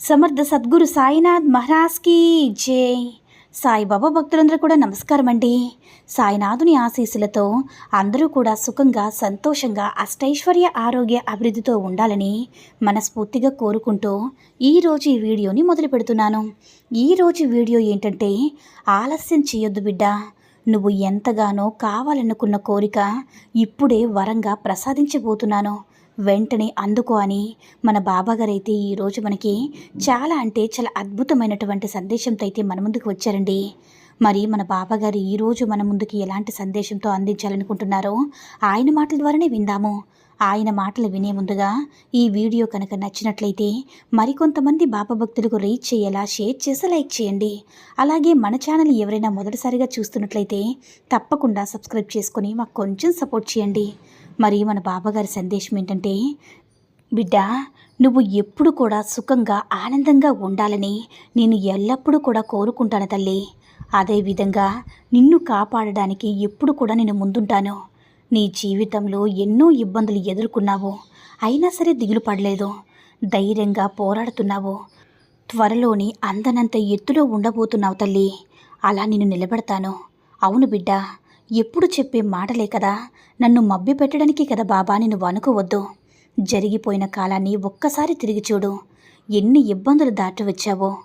సమర్థ సద్గురు సాయినాథ్ మహారాజ్కి జై. సాయిబాబా భక్తులందరూ కూడా నమస్కారం అండి సాయినాథుని ఆశీస్సులతో అందరూ కూడా సుఖంగా సంతోషంగా అష్టైశ్వర్య ఆరోగ్య అభివృద్ధితో ఉండాలని మనస్ఫూర్తిగా కోరుకుంటూ ఈరోజు ఈ వీడియోని మొదలు పెడుతున్నాను. ఈరోజు వీడియో ఏంటంటే ఆలస్యం చేయొద్దు బిడ్డ. నువ్వు ఎంతగానో కావాలనుకున్న కోరిక ఇప్పుడే వరంగా ప్రసాదించబోతున్నాను. వెంటనే అందుకో అని మన బాబాగారు అయితే ఈరోజు మనకి చాలా అంటే చాలా అద్భుతమైనటువంటి సందేశంతో అయితే మన ముందుకు వచ్చారండి. మరి మన బాబాగారు ఈరోజు మన ముందుకి ఎలాంటి సందేశంతో అందించాలనుకుంటున్నారో ఆయన మాటల ద్వారానే విందాము. ఆయన మాటలు వినే ముందుగా ఈ వీడియో కనుక నచ్చినట్లయితే మరికొంతమంది బాబా భక్తులకు రీచ్ చేయేలా షేర్ చేసి లైక్ చేయండి. అలాగే మన ఛానల్ ఎవరైనా మొదటిసారిగా చూస్తున్నట్లయితే తప్పకుండా సబ్స్క్రైబ్ చేసుకొని మాకు కొంచెం సపోర్ట్ చేయండి. మరి మన బాబాగారి సందేశం ఏంటంటే బిడ్డ నువ్వు ఎప్పుడు కూడా సుఖంగా ఆనందంగా ఉండాలని నేను ఎల్లప్పుడూ కూడా కోరుకుంటాను తల్లి. అదేవిధంగా నిన్ను కాపాడడానికి ఎప్పుడు కూడా నేను ముందుంటాను. నీ జీవితంలో ఎన్నో ఇబ్బందులు ఎదుర్కొన్నావు. అయినా సరే దిగులు పడలేదు. ధైర్యంగా పోరాడుతున్నావు. త్వరలోని అందనంత ఎత్తులో ఉండబోతున్నావు తల్లి. అలా నేను నిలబెడతాను. అవును బిడ్డ ఎప్పుడు చెప్పే మాటలే కదా. నన్ను మబ్బి పెట్టడానికి కదా బాబా నేను వణుకోవద్దు. జరిగిపోయిన కాలాన్ని ఒక్కసారి తిరిగి చూడు. ఎన్ని ఇబ్బందులు దాటి వచ్చావో.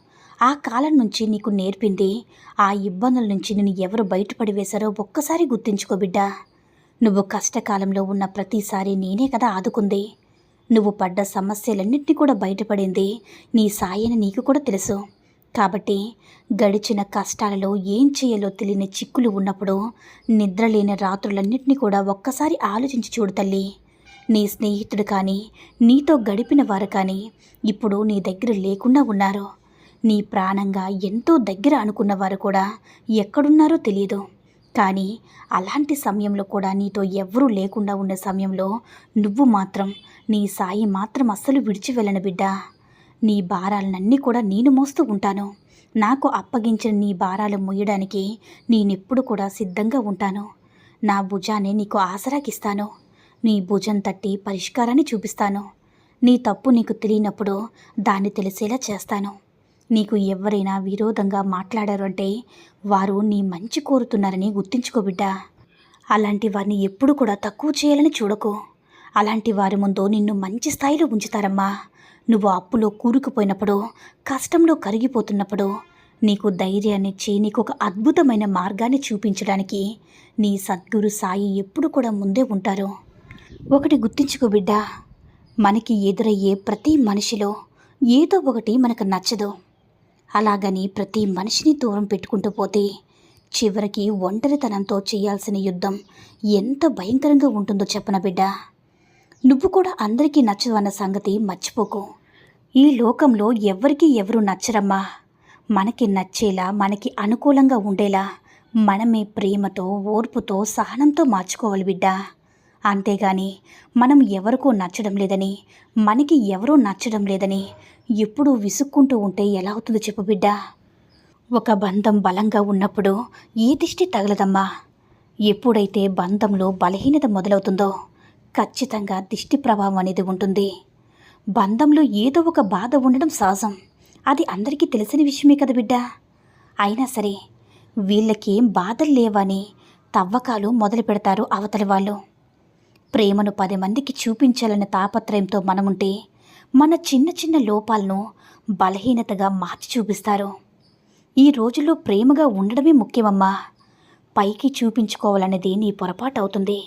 ఆ కాలం నుంచి నీకు నేర్పింది. ఆ ఇబ్బందుల నుంచి నేను ఎవరు బయటపడి వేశారో ఒక్కసారి గుర్తించుకో బిడ్డా. నువ్వు కష్టకాలంలో ఉన్న ప్రతిసారి నేనే కదా ఆదుకుంది. నువ్వు పడ్డ సమస్యలన్నింటినీ కూడా బయటపడింది. నీ సాయని నీకు కూడా తెలుసు. కాబట్టి గడిచిన కష్టాలలో ఏం చేయాలో తెలియని చిక్కులు ఉన్నప్పుడు నిద్రలేని రాత్రులన్నింటినీ కూడా ఒక్కసారి ఆలోచించి చూడు తల్లి. నీ స్నేహితుడు కానీ నీతో గడిపిన వారు కానీ ఇప్పుడు నీ దగ్గర లేకుండా ఉన్నారు. నీ ప్రాణంగా ఎంతో దగ్గర అనుకున్నవారు కూడా ఎక్కడున్నారో తెలియదు కానీ అలాంటి సమయంలో కూడా నీతో ఎవ్వరూ లేకుండా ఉన్న సమయంలో నువ్వు మాత్రం నీ సాయి మాత్రం అస్సలు విడిచి వెళ్ళను బిడ్డ. నీ భారాలనన్నీ కూడా నేను మోస్తూ ఉంటాను. నాకు అప్పగించిన నీ భారాలు మోయడానికి నేనెప్పుడు కూడా సిద్ధంగా ఉంటాను. నా భుజాన్ని నీకు ఆసరాకిస్తాను. నీ భుజం తట్టి పరిష్కారాన్ని చూపిస్తాను. నీ తప్పు నీకు తెలియనప్పుడు దాన్ని తెలిసేలా చేస్తాను. నీకు ఎవరైనా విరోధంగా మాట్లాడారు అంటే వారు నీ మంచి కోరుతున్నారని గుర్తించుకో బిడ్డా. అలాంటి వారిని ఎప్పుడు కూడా తక్కువ చేయాలని చూడకు. అలాంటి వారి ముందు నిన్ను మంచి స్థాయిలో ఉంచుతారమ్మా. నువ్వు అప్పులో కూరుకుపోయినప్పుడు కష్టంలో కరిగిపోతున్నప్పుడు నీకు ధైర్యాన్నిచ్చి నీకు ఒక అద్భుతమైన మార్గాన్ని చూపించడానికి నీ సద్గురు సాయి ఎప్పుడు కూడా ముందే ఉంటారు. ఒకటి గుర్తించుకో బిడ్డా. మనకి ఎదురయ్యే ప్రతి మనిషిలో ఏదో ఒకటి మనకు నచ్చదు. అలాగని ప్రతి మనిషిని దూరం పెట్టుకుంటూ పోతే చివరికి ఒంటరితనంతో చేయాల్సిన యుద్ధం ఎంత భయంకరంగా ఉంటుందో చెప్పన బిడ్డ. నువ్వు కూడా అందరికీ నచ్చదు అన్న సంగతి మర్చిపోకు. ఈ లోకంలో ఎవరికి ఎవరు నచ్చరమ్మా. మనకి నచ్చేలా మనకి అనుకూలంగా ఉండేలా మనమే ప్రేమతో ఓర్పుతో సహనంతో మార్చుకోవాలి బిడ్డ. అంతేగాని మనం ఎవరికో నచ్చడం లేదని మనకి ఎవరో నచ్చడం లేదని ఎప్పుడూ విసుక్కుంటూ ఉంటే ఎలా అవుతుందో చెప్పు బిడ్డ? ఒక బంధం బలంగా ఉన్నప్పుడు ఏ దిష్టి తగలదమ్మా? ఎప్పుడైతే బంధంలో బలహీనత మొదలవుతుందో ఖచ్చితంగా దిష్టి ప్రభావం అనేది ఉంటుంది. బంధంలో ఏదో ఒక బాధ ఉండడం సహజం. అది అందరికీ తెలిసిన విషయమే కదా బిడ్డ? అయినా సరే వీళ్ళకేం బాధలు లేవని తవ్వకాలు మొదలు పెడతారు అవతలి వాళ్ళు. ప్రేమను పది మందికి చూపించాలనే తాపత్రయంతో మనముంటే మన చిన్న చిన్న లోపాలను బలహీనతగా మార్చి చూపిస్తారు. ఈ రోజుల్లో ప్రేమగా ఉండడమే ముఖ్యమమ్మా. పైకి చూపించుకోవాలనేది నీ పొరపాటు అవుతుంది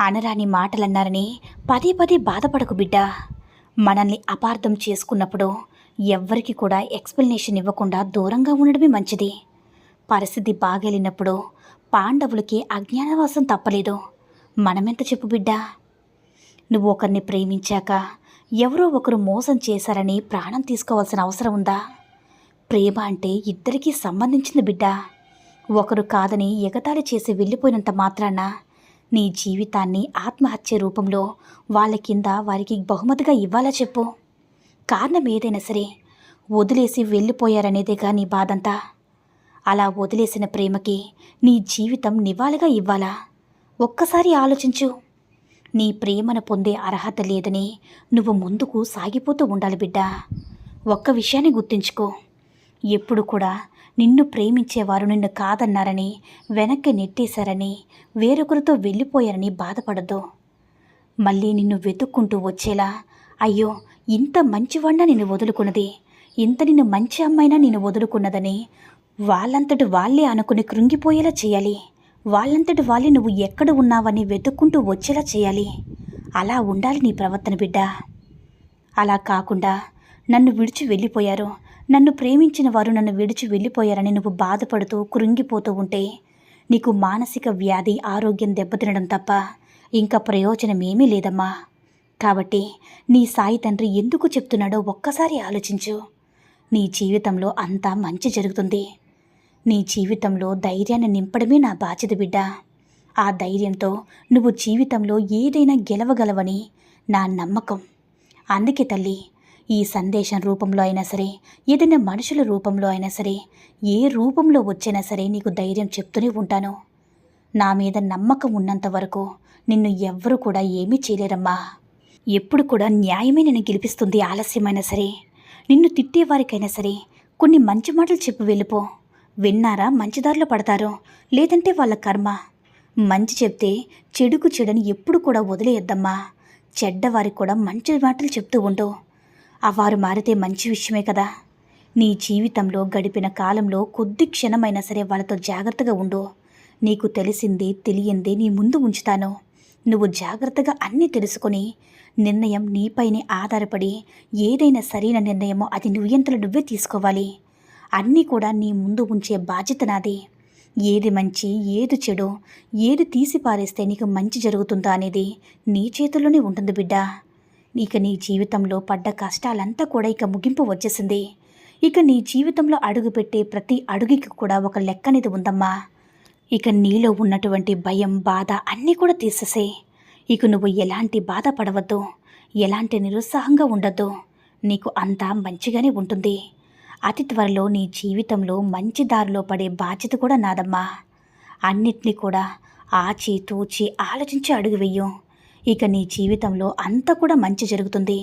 అనరాని మాటలన్నారని పదే పదే బాధపడకు బిడ్డ. మనల్ని అపార్థం చేసుకున్నప్పుడు ఎవ్వరికి కూడా ఎక్స్ప్లెనేషన్ ఇవ్వకుండా దూరంగా ఉండడమే మంచిది. పరిస్థితి బాగెళ్ళినప్పుడు పాండవులకి అజ్ఞానవాసం తప్పలేదు. మనమెంత చెప్పు బిడ్డా? నువ్వు ఒకరిని ప్రేమించాక ఎవరో ఒకరు మోసం చేశారని ప్రాణం తీసుకోవాల్సిన అవసరం ఉందా? ప్రేమ అంటే ఇద్దరికీ సంబంధించిన బిడ్డా. ఒకరు కాదని ఎగతాళి చేసి వెళ్ళిపోయినంత మాత్రాన నీ జీవితాన్ని ఆత్మహత్య రూపంలో వాళ్ళ కింద వారికి బహుమతిగా ఇవ్వాలా చెప్పు? కారణం ఏదైనా సరే వదిలేసి వెళ్ళిపోయారనేదేగా నీ బాధంతా? అలా వదిలేసిన ప్రేమకి నీ జీవితం నివాళిగా ఇవ్వాలా? ఒక్కసారి ఆలోచించు. నీ ప్రేమను పొందే అర్హత లేదని నువ్వు ముందుకు సాగిపోతూ ఉండాలి బిడ్డ. ఒక్క విషయాన్ని గుర్తుంచుకో. ఎప్పుడు కూడా నిన్ను ప్రేమించేవారు నిన్ను కాదన్నారని వెనక్కి నెట్టేశారని వేరొకరితో వెళ్ళిపోయారని బాధపడద్దు. మళ్ళీ నిన్ను వెతుక్కుంటూ వచ్చేలా అయ్యో ఇంత మంచివాడినా నిన్ను వదులుకున్నది. ఇంత నిన్ను మంచి అమ్మాయినా నిన్ను వదులుకున్నదని వాళ్ళంతటి వాళ్ళే అనుకుని కృంగిపోయేలా చేయాలి. వాళ్ళంతటి వాళ్ళే నువ్వు ఎక్కడ ఉన్నావని వెతుక్కుంటూ వచ్చేలా చేయాలి. అలా ఉండాలి నీ ప్రవర్తన బిడ్డ. అలా కాకుండా నన్ను విడిచి వెళ్ళిపోయారు. నన్ను ప్రేమించిన వారు నన్ను విడిచి వెళ్ళిపోయారని నువ్వు బాధపడుతూ కృంగిపోతూ ఉంటే నీకు మానసిక వ్యాధి ఆరోగ్యం దెబ్బతినడం తప్ప ఇంకా ప్రయోజనమేమీ లేదమ్మా. కాబట్టి నీ సాయి తండ్రి ఎందుకు చెప్తున్నాడో ఒక్కసారి ఆలోచించు. నీ జీవితంలో అంతా మంచి జరుగుతుంది. నీ జీవితంలో ధైర్యాన్ని నింపడమే నా బాధ్యత బిడ్డ. ఆ ధైర్యంతో నువ్వు జీవితంలో ఏదైనా గెలవగలవని నా నమ్మకం. అందుకే తల్లి ఈ సందేశం రూపంలో అయినా సరే ఏదైనా మనుషుల రూపంలో అయినా సరే ఏ రూపంలో వచ్చినా సరే నీకు ధైర్యం చెప్తూనే ఉంటాను. నా మీద నమ్మకం ఉన్నంత వరకు నిన్ను ఎవ్వరూ కూడా ఏమీ చేయలేరమ్మా. ఎప్పుడు కూడా న్యాయమే నేను గెలిపిస్తుంది ఆలస్యమైనా సరే. నిన్ను తిట్టేవారికైనా సరే కొన్ని మంచి మాటలు చెప్పి వెళ్ళిపో. విన్నారా? మంచిదారిలో పడతారు? లేదంటే వాళ్ళ కర్మ? మంచి చెప్తే చెడుకు చెడని ఎప్పుడు కూడా వదిలేయద్దమ్మా. చెడ్డవారికి కూడా మంచి మాటలు చెప్తూ ఉండు. ఆ వారు మారితే మంచి విషయమే కదా. నీ జీవితంలో గడిపిన కాలంలో కొద్ది క్షణమైనా సరే వాళ్ళతో జాగ్రత్తగా ఉండు. నీకు తెలిసింది తెలియంది నీ ముందు ఉంచుతాను. నువ్వు జాగ్రత్తగా అన్నీ తెలుసుకొని నిర్ణయం నీపైనే ఆధారపడి ఏదైనా సరైన నిర్ణయమో అది నువ్వెంతలో నువ్వే తీసుకోవాలి. అన్నీ కూడా నీ ముందు ఉంచే బాధ్యత నాది. ఏది మంచి ఏది చెడు ఏది తీసి పారేస్తే నీకు మంచి జరుగుతుందా అనేది నీ చేతుల్లోనే ఉంటుంది బిడ్డ. ఇక నీ జీవితంలో పడ్డ కష్టాలంతా కూడా ఇక ముగింపు వచ్చేసింది. ఇక నీ జీవితంలో అడుగుపెట్టే ప్రతి అడుగుకి కూడా ఒక లెక్క అనేది ఉందమ్మా. ఇక నీలో ఉన్నటువంటి భయం బాధ అన్నీ కూడా తీసేసే. ఇక నువ్వు ఎలాంటి బాధ పడవద్దు ఎలాంటి నిరుత్సాహంగా ఉండొద్దు. నీకు అంతా మంచిగానే ఉంటుంది. అతి త్వరలో నీ జీవితంలో మంచి దారిలో పడే బాధ్యత కూడా నాదమ్మా. అన్నిటినీ కూడా ఆచి తూచి ఆలోచించి అడుగు వెయ్యు ఇక నీ జీవితంలో అంతా కూడా మంచి జరుగుతుంది.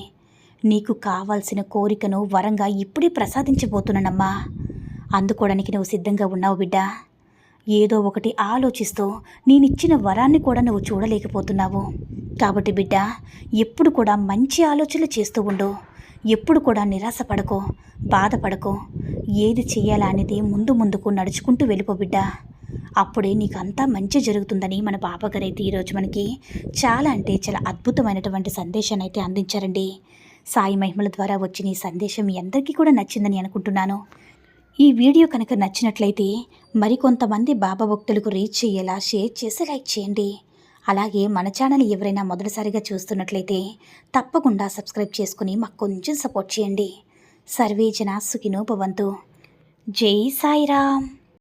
నీకు కావాల్సిన కోరికను వరంగా ఇప్పుడే ప్రసాదించబోతున్నానమ్మా. అందుకోవడానికి నువ్వు సిద్ధంగా ఉన్నావు బిడ్డ. ఏదో ఒకటి ఆలోచిస్తూ నేనిచ్చిన వరాన్ని కూడా నువ్వు చూడలేకపోతున్నావు. కాబట్టి బిడ్డ ఎప్పుడు కూడా మంచి ఆలోచనలు చేస్తూ ఉండు. ఎప్పుడు కూడా నిరాశపడకో బాధపడకో. ఏది చేయాలా అనేది ముందు ముందుకు నడుచుకుంటూ వెళ్ళిపో బిడ్డ. అప్పుడే నీకు అంతా మంచి జరుగుతుందని మన బాబాగారు అయితే ఈరోజు మనకి చాలా అంటే చాలా అద్భుతమైనటువంటి సందేశాన్ని అయితే అందించారండి. సాయి మహిమల ద్వారా వచ్చిన ఈ సందేశం మీ అందరికీ కూడా నచ్చిందని అనుకుంటున్నాను. ఈ వీడియో కనుక నచ్చినట్లయితే మరికొంతమంది బాబా భక్తులకు రీచ్ చేయేలా షేర్ చేసి లైక్ చేయండి. అలాగే మన ఛానల్ ఎవరైనా మొదటిసారిగా చూస్తున్నట్లయితే తప్పకుండా సబ్స్క్రైబ్ చేసుకుని మాకు కొంచెం సపోర్ట్ చేయండి. సర్వేజన సుఖినో భవంతు. జై సాయిరామ్.